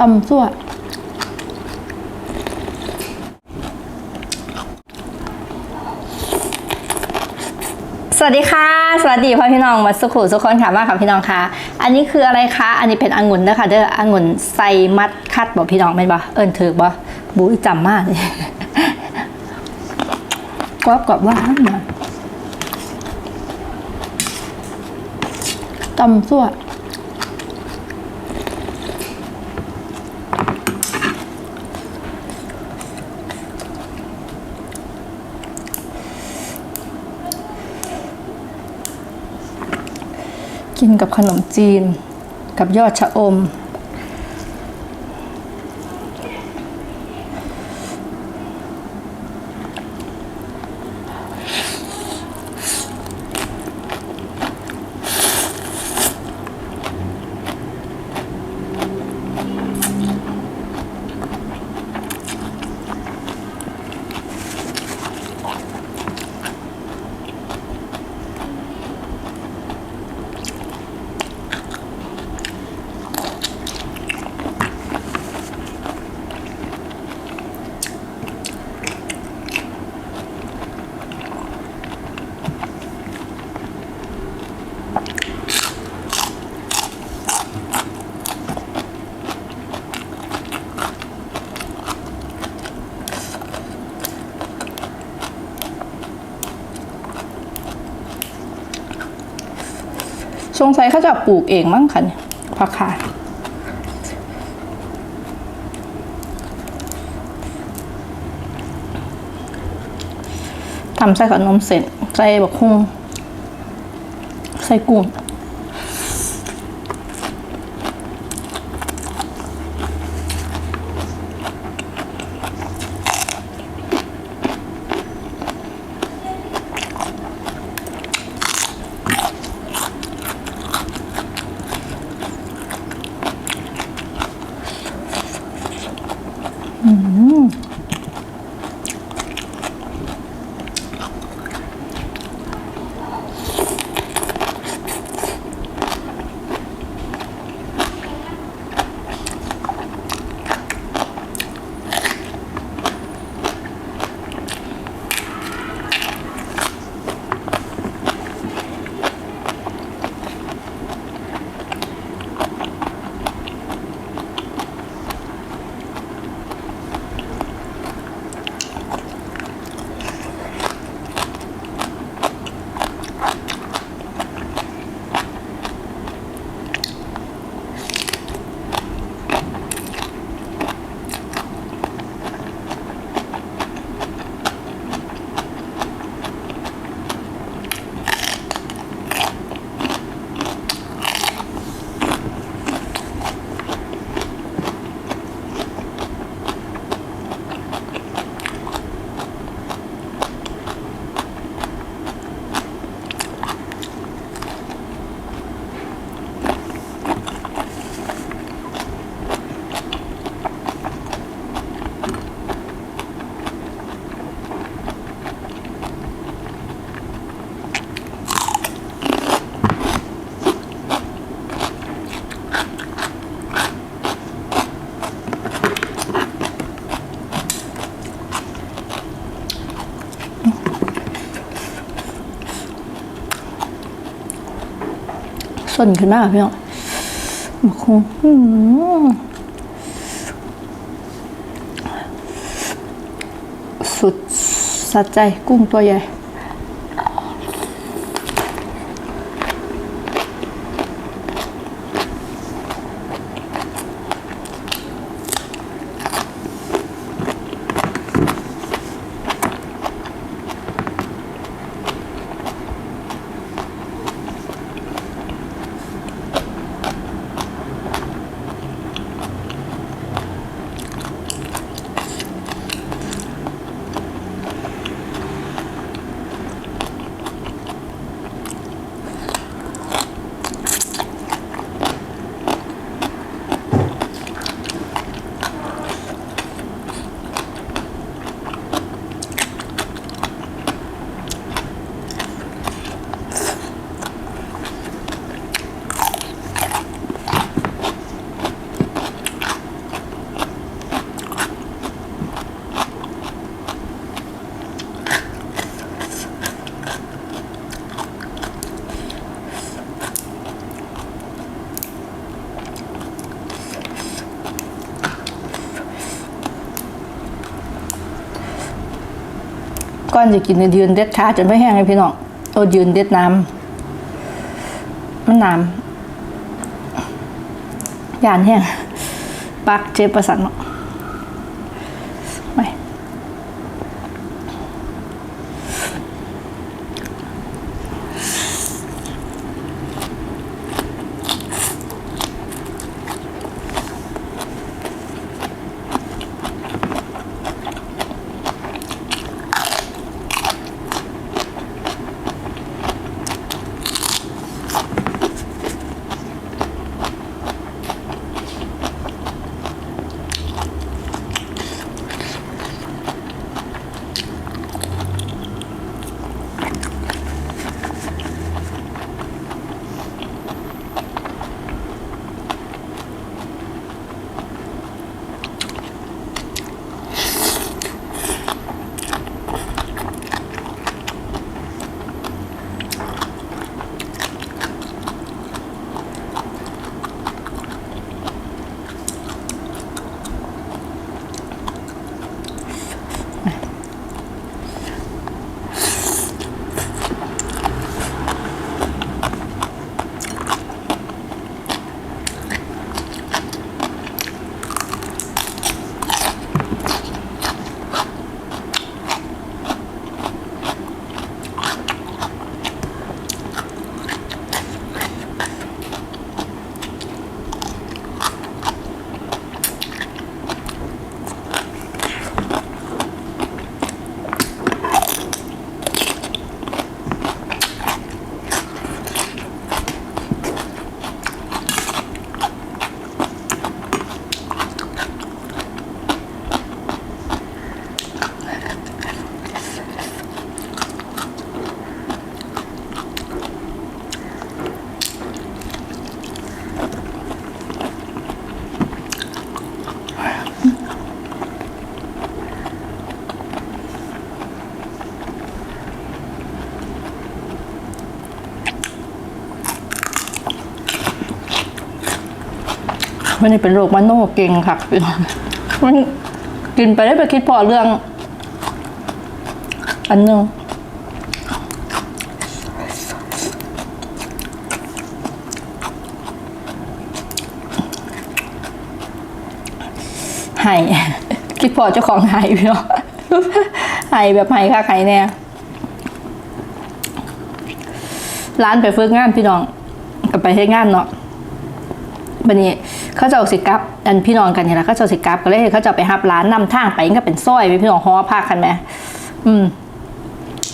ตำซั่วสวัสดีค่ะ สวัสดีพ่อพี่น้องมาสุขุสุกคนค่ะมาค่ะพี่น้องค่ะ อันนี้คืออะไรคะ อันนี้เป็นองุ่นนะคะเด้อองุ่นใส่มัดคัดบอกพี่น้องเป็นบ่เอิญถือบ่บุ้ยจำมากเลยกรอบกรอบว่ามาตำซั่ว กินกับขนมจีน กับยอดชะอม สงสัยเขาจะปลูกเองมั้งคะเนี่ยผักขาทำใส่กับนมเสร็จใส่บักฮุ่งใส่กุ้ง นขึ้นมากพี่น้องบักฮุ่งอื้อหือสุดสัดใจกุ้งตัวใหญ่ อนจะกินเนี่ยยืนเด็ดขาจนไม่แห้งเลยพี่น้องโอ้ยืนเด็ดน้ำมันน้ำยานแห้งปักเจ็บประสันเนาะ มันนี่เป็นโรคมโนเก่งค่ะพี่น้องมันกินไปได้ไปคิดพอเรื่อง อันหนึงไห้คิดพอเจ้าของไห้พี่น้องไห้แบบไห้ค่ะไห้แน่ร้านไปฝึกงานพี่น้องก็ไปให้งานเนาะบันนี้ เขาจะเอาสิกับอันพี่น้องกันเนี่ยแหละเขาจะเอาสิกับก็เลยเขาจะไปหับร้านนำทางไปก็เป็นซอยไปพี่น้องฮอพากันไหมอืม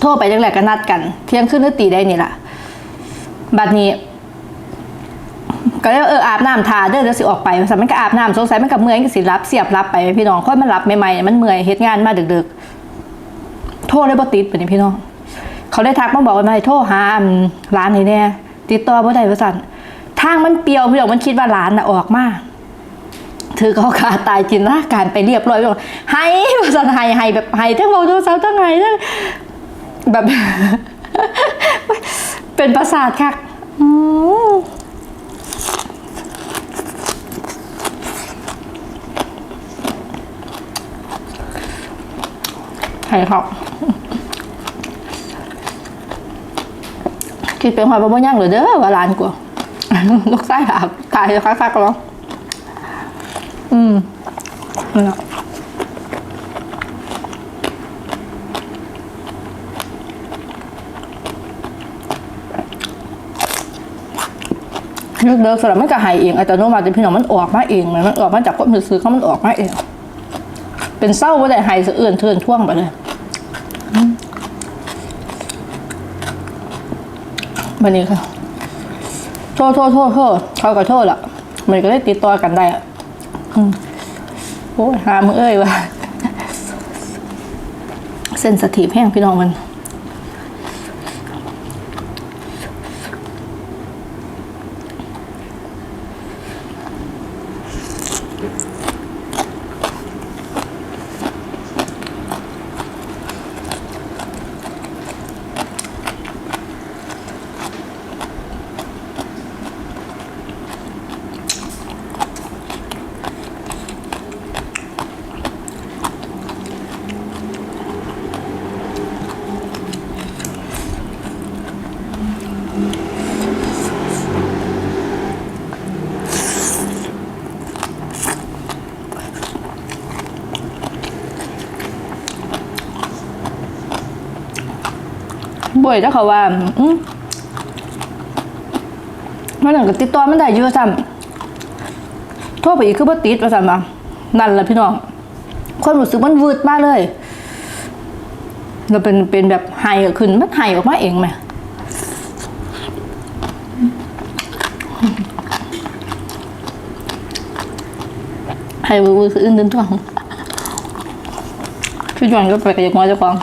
โทรไปจังแหละก็นัดกัน เที่ยงคืนหรือตีได้นี่แหละบัดนี้ ก็เลยเอออาบน้ำทาเด้อเดี๋ยวสิออกไปสัมมันก็อาบน้ำสงสัยมันกับเมื่อยก็สิรับเสียบรับไปพี่น้องค่อยมันรับใหม่ๆมันเมื่อยเฮ็ดงานมาดึกๆ โทรเลยบ่ติดไปนี่พี่น้อง เขาได้ทักมาบอกว่าให้โทรหาร้านนี้แน่ติดต่อบ่ได้ว่าซั่น ทางมันเปรียวพี่น้องมันคิดว่าร้านน่ะออกมาถือเขาขาตายจินนะการไปเรียบร้อยพี่น้องให้ว่าซั่นให้ให้แบบให้ทั้งเว้าโทรศัพท์ทั้งไห้ทั้งแบบเป็นประสาทคักอืมให้เขาคิดเป็นหอยบะบ่ย่างหรือเด้อว่าร้านกู ลูกไส้หาตายจะคักๆแล้วอืมนั่แหละนึกเดิกสำหรับมันก็หายเองอัตโนมัติพี่น้องมันออกมาเองมันมันออกมาจากความรู้สึกเขามันออกมาเอง เป็นเศร้าว่าแต่หายสะเอื่อนเทือนท่วงไปเลยวันนี้ค่ะ ษโทษโทษโทษเขาก็โทษละมันก็ได้ติดต่อกันได้อืมโอ้ยหามือเอ้ยว่ะเส้นสถีบแห้งพี่น้องมัน บ่อยถ้าเขาว่าอืมมันหนึ่งก็ติดต่อมันได้อยู่ซ้ำโทรไปอีกคือบ่ติดว่าซ้ำอะนั่นแหละพี่น้องความรู้สึกมันวืดมากเลยเราเป็นเป็นแบบไห้ขึ้นมันไห้ออกมาเองไหมไห้วืดๆคืออื่นเดินท้องพี่จวนก็ไปกับยกมอเจ้าของ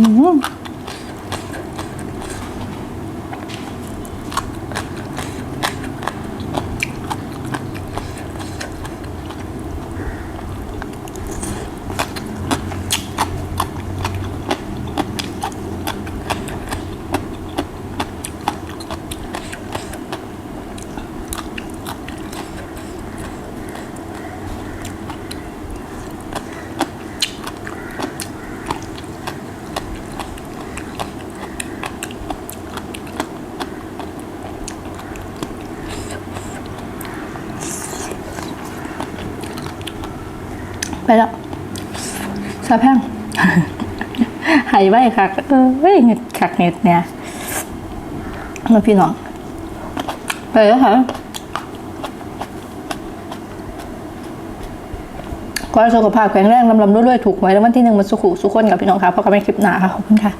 Mm-hmm. ไปแล้วซาแพงหายไว้คักเออเว้ยเงิดคักเงิดเนี่ยมาพี่น้องไปแล้วค่ะก็สุขภาพแข็งแรงลำลำด้วยๆถูกไว้แล้ววันที่หนึ่งมันสุขุสุขคนกับพี่น้องค่ะพบกันในคลิปหน้าค่ะขอบคุณค่ะ